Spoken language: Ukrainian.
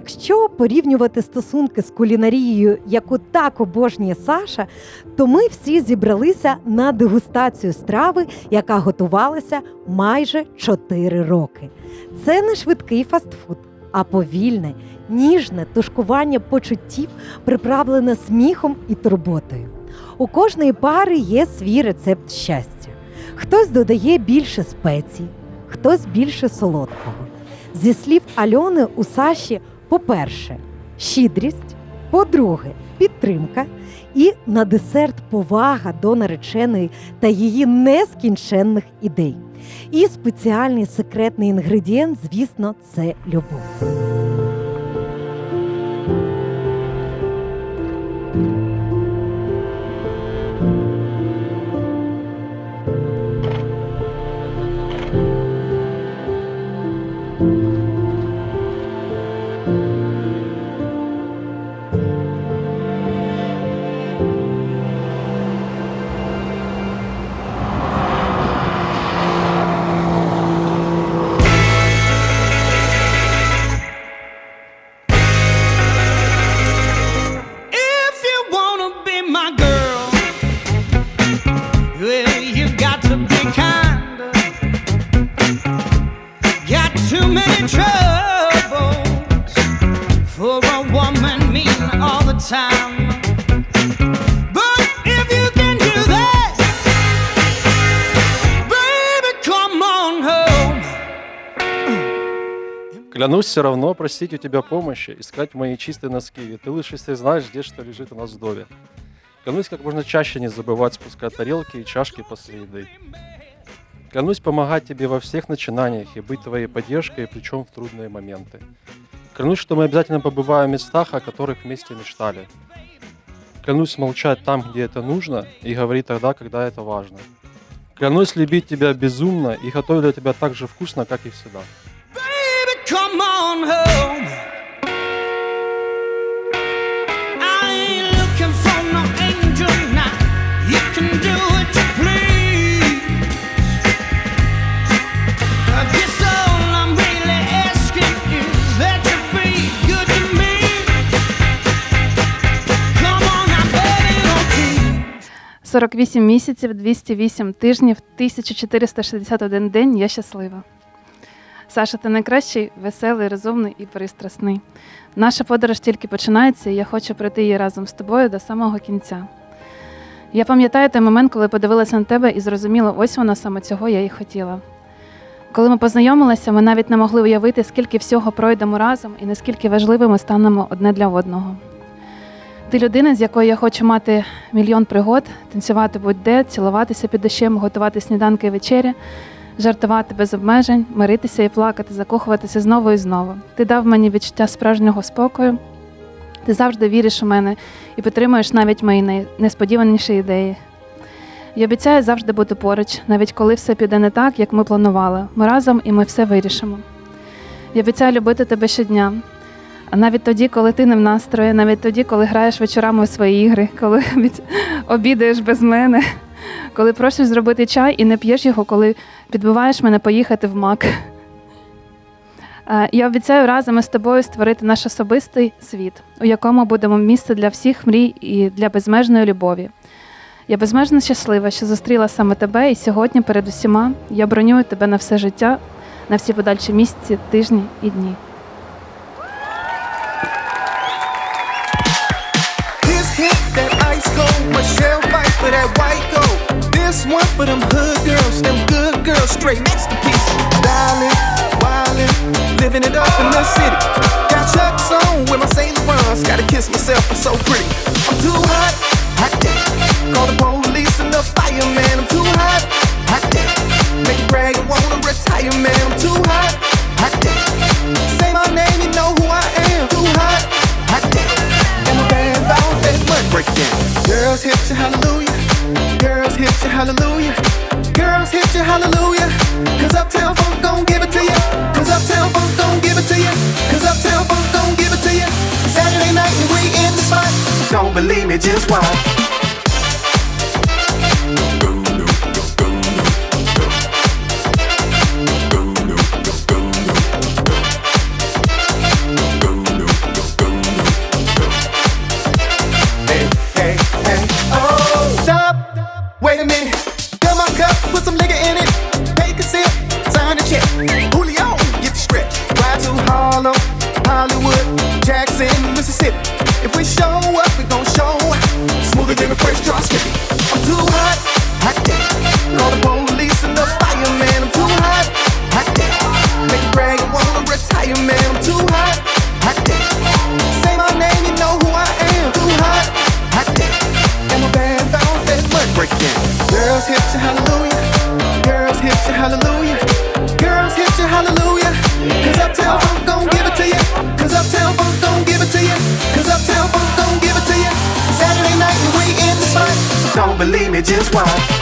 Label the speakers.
Speaker 1: якщо порівнювати стосунки з кулінарією, яку так обожнює Саша, то ми всі зібралися на дегустацію страви, яка готувалася майже 4 роки. Це не швидкий фастфуд, а повільне, ніжне тушкування почуттів, приправлене сміхом і турботою. У кожної пари є свій рецепт щастя. Хтось додає більше спецій, хтось більше солодкого. Зі слів Альони у Саші, по-перше, щедрість, по-друге, підтримка і на десерт повага до нареченої та її нескінченних ідей. І спеціальний секретний інгредієнт, звісно, це любов.
Speaker 2: Клянусь все равно просить у тебя помощи, искать мои чистые носки, ведь ты лучше всех знаешь, где что лежит у нас в доме. Клянусь как можно чаще не забывать спускать тарелки и чашки после еды. Клянусь помогать тебе во всех начинаниях и быть твоей поддержкой плечом в трудные моменты. Клянусь, что мы обязательно побываем в местах, о которых вместе мечтали. Клянусь молчать там, где это нужно, и говорить тогда, когда это важно. Клянусь любить тебя безумно и готовить для тебя так же вкусно, как и всегда.
Speaker 3: Baby, come on
Speaker 4: 48 місяців, 208 тижнів, 1461 день. Я щаслива. Саша, ти найкращий, веселий, розумний і пристрасний. Наша подорож тільки починається, і я хочу пройти її разом з тобою до самого кінця. Я пам'ятаю той момент, коли подивилася на тебе і зрозуміла, ось вона саме цього я і хотіла. Коли ми познайомилися, ми навіть не могли уявити, скільки всього пройдемо разом і наскільки важливими станемо одне для одного. Ти людина, з якою я хочу мати мільйон пригод, танцювати будь-де, цілуватися під дощем, готувати сніданки і вечері, жартувати без обмежень, миритися і плакати, закохуватися знову і знову. Ти дав мені відчуття справжнього спокою. Ти завжди віриш у мене і підтримуєш навіть мої най- несподіваніші ідеї. Я обіцяю завжди бути поруч, навіть коли все піде не так, як ми планували. Ми разом і ми все вирішимо. Я обіцяю любити тебе щодня, навіть тоді, коли ти не в настрої, навіть тоді, коли граєш вечорами у свої ігри, коли обідаєш без мене, коли просиш зробити чай і не п'єш його, коли підбиваєш мене поїхати в мак. Я обіцяю разом із тобою створити наш особистий світ, у якому будемо місце для всіх мрій і для безмежної любові. Я безмежно щаслива, що зустріла саме тебе, і сьогодні перед усіма я бронюю тебе на все життя, на всі подальші місяці, тижні і дні.
Speaker 5: Ice cold, Michelle fight for that white gold. This one for them hood girls, them good girls, straight masterpiece. Stylin', wildin', living it up in the city. Got Chuck's on with my Saint Laurent's, gotta kiss myself, I'm so pretty. I'm too hot, that money. Break it down. Girls hit you, hallelujah. Girls hit you, hallelujah. Girls hit you, hallelujah. Cause Uptown Funk gon' give it to you. Cause Uptown Funk gon' give it to you. Cause Uptown Funk gon' give it to you. Saturday night and we in the spot. Don't believe me, just watch. Girls hit hallelujah. Girls hit hallelujah. Girls hit you, hallelujah. Cause Uptown give it to you. Cause Uptown give it to you. Cause Uptown give it to you. Saturday night we the. Don't believe me, just watch.